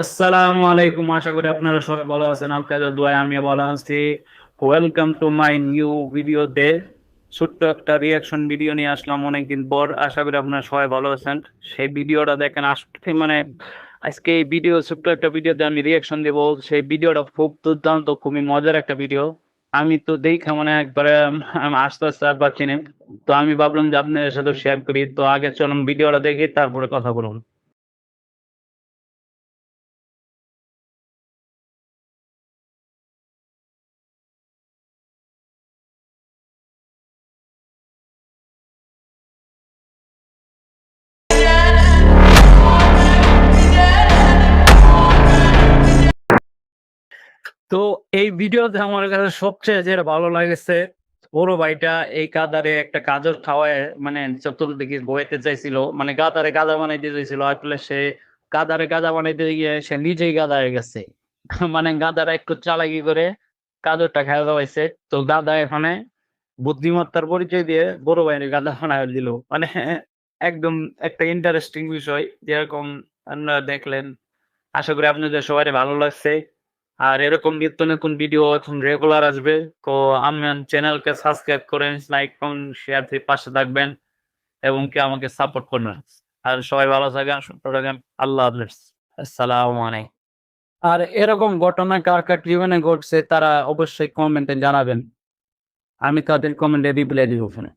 আসসালামু আলাইকুম, আশা করি আপনারা সবাই ভালো আছেন। আপনাদের দোয়ায় আমি ভালো আছি। Welcome to my new video ভিডিওতে ছোট্ট একটা রিয়াকশন ভিডিও নিয়ে আসলাম অনেকদিন পর। আশা করি আপনারা সবাই ভালো আছেন। সেই ভিডিওটা দেখেন আসতে মানে আজকে এই ভিডিও ছোট্ট একটা ভিডিওতে আমি রিয়াকশন দেবো। সেই ভিডিওটা খুব দুর্দান্ত, খুবই মজার একটা ভিডিও আমি তো দেখে মানে একবারে আস্তে আস্তে আর পাচ্ছি না। তো আমি ভাবলাম যে আপনাদের সাথে শেয়ার করি। তো আগে চলুন ভিডিওটা দেখি, তারপরে কথা বলুন। তো এই ভিডিওতে আমার কাছে সবচেয়ে যেটা ভালো লাগেছে, বড় ভাইটা এই কাদারে একটা গাজর খাওয়ায় মানে চতুর্দিকে বইতে চাইছিল মানে গাদারে গাদা বানাইতে চাইছিল, আসলে সে গাদারে গাদা বানাইতে গিয়ে সে নিজেই গাদা হয়ে গেছে। মানে গাদারা একটু চালাকি করে গাজরটা খেয়ে দেওয়াইছে। তো দাদা এখানে বুদ্ধিমত্তার পরিচয় দিয়ে বড় ভাইয়ের গাদা বানায় দিল। মানে একদম একটা ইন্টারেস্টিং বিষয়, যেরকম আপনারা দেখলেন। আশা করি আপনাদের সবাই ভালো লাগছে। আর এরকম নিত্য নতুন ভিডিও এখন রেগুলার আসবে। তো আমার চ্যানেলকে সাবস্ক্রাইব করেন লাইক কমেন্ট শেয়ার দিয়ে পাশে থাকবেন এবং কি আমাকে সাপোর্ট করবেন। আর সবাই ভালো থাকেন, সুস্থ থাকেন, আল্লাহ হাফেজ। আসসালামু আলাইকুম। আর এরকম ঘটনা কার কার জীবনে ঘটছে তারা অবশ্যই কমেন্টে জানাবেন। আমি তাদের কমেন্টে রিপ্লাই দিব ওখানে।